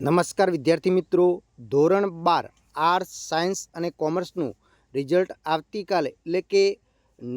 નમસ્કાર વિદ્યાર્થી મિત્રો. ધોરણ બાર આર્ટ્સ સાયન્સ અને કોમર્સનું રિઝલ્ટ આવતીકાલે, એટલે કે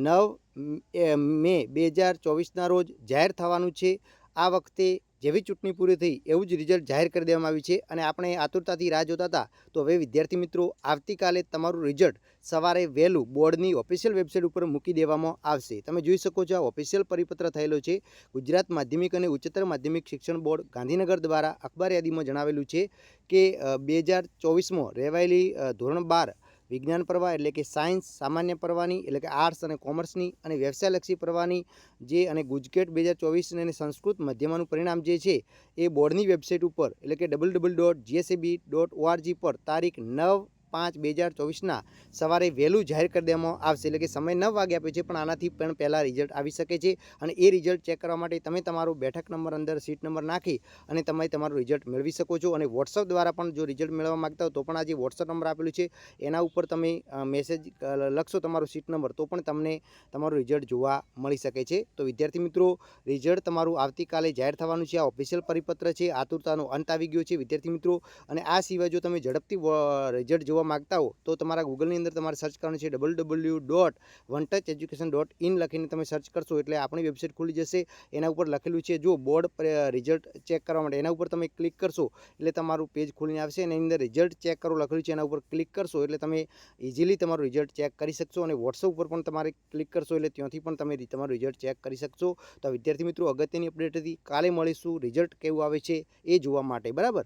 નવ મે બે હજાર ચોવીસના રોજ જાહેર થવાનું છે. આ વખતે જેવી ચૂંટણી પૂરી થઈ, એવું જ રિઝલ્ટ જાહેર કરી દેવામાં આવ્યું છે અને આપણે આતુરતાથી રાહ જોતા હતા, તો હવે વિદ્યાર્થી મિત્રો, આવતીકાલે તમારું રિઝલ્ટ સવારે વહેલું બોર્ડની ઓફિશિયલ વેબસાઇટ ઉપર મૂકી દેવામાં આવશે. તમે જોઈ શકો છો, આ ઓફિશિયલ પરિપત્ર થયેલો છે. ગુજરાત માધ્યમિક અને ઉચ્ચતર માધ્યમિક શિક્ષણ બોર્ડ ગાંધીનગર દ્વારા અખબાર યાદીમાં જણાવેલું છે કે બે હજાર ચોવીસમાં રહેવાયેલી ધોરણ બાર વિજ્ઞાન પ્રવાહ એટલે કે સાયન્સ, સામાન્ય પ્રવાહની, એટલે કે આર્ટ્સ અને કોમર્સની અને વ્યવસાયલક્ષી પ્રવાહની જે અને ગુજકેટ બે હજાર ચોવીસને અને સંસ્કૃત મધ્યમાનું પરિણામ જે છે, એ બોર્ડની વેબસાઇટ ઉપર એટલે કે double double dot GSAB dot ORG પર તારીખ નવ પાંચ બે હજાર ચોવીસના સવારે વહેલું જાહેર કરી દેવામાં આવશે. એટલે કે સમય નવ વાગે આપ્યો છે, પણ આનાથી પણ પહેલાં રિઝલ્ટ આવી શકે છે. અને એ રિઝલ્ટ ચેક કરવા માટે તમે તમારો બેઠક નંબર અંદર સીટ નંબર નાખી અને તમે તમારું રિઝલ્ટ મેળવી શકો છો. અને વોટ્સઅપ દ્વારા પણ જો રિઝલ્ટ મેળવવા માગતા હો તો પણ આ જે વોટ્સઅપ નંબર આપેલું છે. એના ઉપર તમે મેસેજ લખશો તમારો સીટ નંબર તો પણ તમને તમારું રિઝલ્ટ જોવા મળી શકે છે. તો વિદ્યાર્થી મિત્રો રિઝલ્ટ તમારું આવતીકાલે જાહેર થવાનું છે. આ ઓફિશિયલ પરિપત્ર છે. આતુરતાનો અંત આવી ગયો છે વિદ્યાર્થી મિત્રો. અને આ સિવાય જો તમે ઝડપથી રિઝલ્ટ જોવા માગતા હો, તો તમારા ગૂગલની અંદર તમારે સર્ચ કરવાનું છે double W dot one touch education dot in લખીને તમે સર્ચ કરશો એટલે આપણી વેબસાઇટ ખુલી જશે. એના ઉપર લખેલું છે જો બોર્ડ રિઝલ્ટ ચેક કરવા માટે. એના ઉપર તમે ક્લિક કરશો એટલે તમારું પેજ ખુલીને આવશે અને એની અંદર રિઝલ્ટ ચેક કરો લખેલું છે. એના ઉપર ક્લિક કરશો એટલે તમે ઇઝીલી તમારું રિઝલ્ટ ચેક કરી શકશો અને વોટ્સઅપ ઉપર પણ તમારે ક્લિક કરશો એટલે ત્યાંથી પણ તમે તમારું રિઝલ્ટ ચેક કરી શકશો. તો વિદ્યાર્થી મિત્રો, અગત્યની અપડેટ હતી. કાલે મળીશું. રિઝલ્ટ કેવું આવે છે એ જોવા માટે. બરાબર?